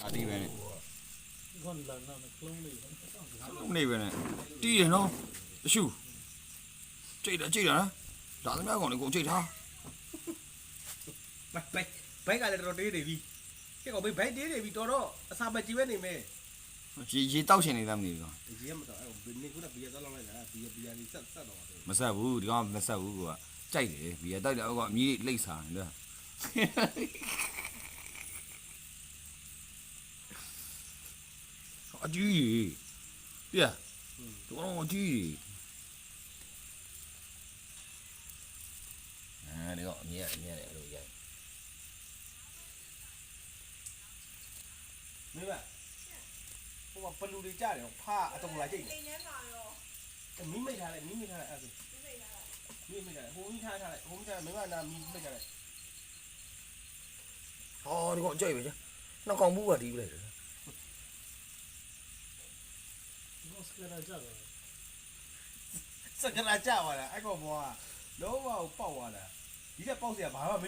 ဒါတီးပဲနဲ့ခွန်လာနာကလုံးလေးလုံးနေပဲနဲ့တီးတယ်နော်အရှူကြိတ်တာကြိတ်တာနော်ဒါသမားကောင်လေးကိုကြိတ်ထားဘိုက်ဘိုက်ဘိုက်ကလည်းတော်တော်တေးနေပြီကဲကောင်ဘိုက်ဘိုက်တေးနေပြီတော်တော့အစာမကြည့်ပဲနေမယ်ရေရေတောက်ရှင်နေသားမသိဘူးကောင်ဒီကမတော့အဲ့ဘယ်နေခုနဘီယာသွားလောက်လိုက်တာဘီယာဘီယာလေးဆက်ဆက်တော့တယ်မဆက်ဘူးဒီကောင်မဆက်ဘူးကွာကြိုက်တယ်ဘီရတိုက်တယ်အောကအမြည်လိမ့်စားနေတယ် အကြီးကြီးပြဒီကောင်အကြီးကြီးအဲဒီကောင်အမြည်အမြည်လည်းအဲ့လိုရိုက်မင်းကဟိုကဘလူတွေကြားတယ်ဖာအတုံလာကြိတ်တယ်အိမ်ထဲမှာရောမီးမိတ်ထားလိုက်မီးမိတ်ထားလိုက်အဲ့ဒါဒီစိတ်လာတာမီးမိတ်ထားလိုက်ဟိုမီးထားထားလိုက်ဟိုမီးထားမင်းကနာမီးမိတ်ထားလိုက်ဟောဒီကောင်ကြိုက်ပဲကြာနောက်ကောင်ဘူးကတီးပလိုက်တယ် ဘော စကရာကြတော့ စကလာကြသွားတာအဲ့ကောင်ဘောကလုံးဝပေါက်သွားတာဒီကပေါက်เสียဘာမှ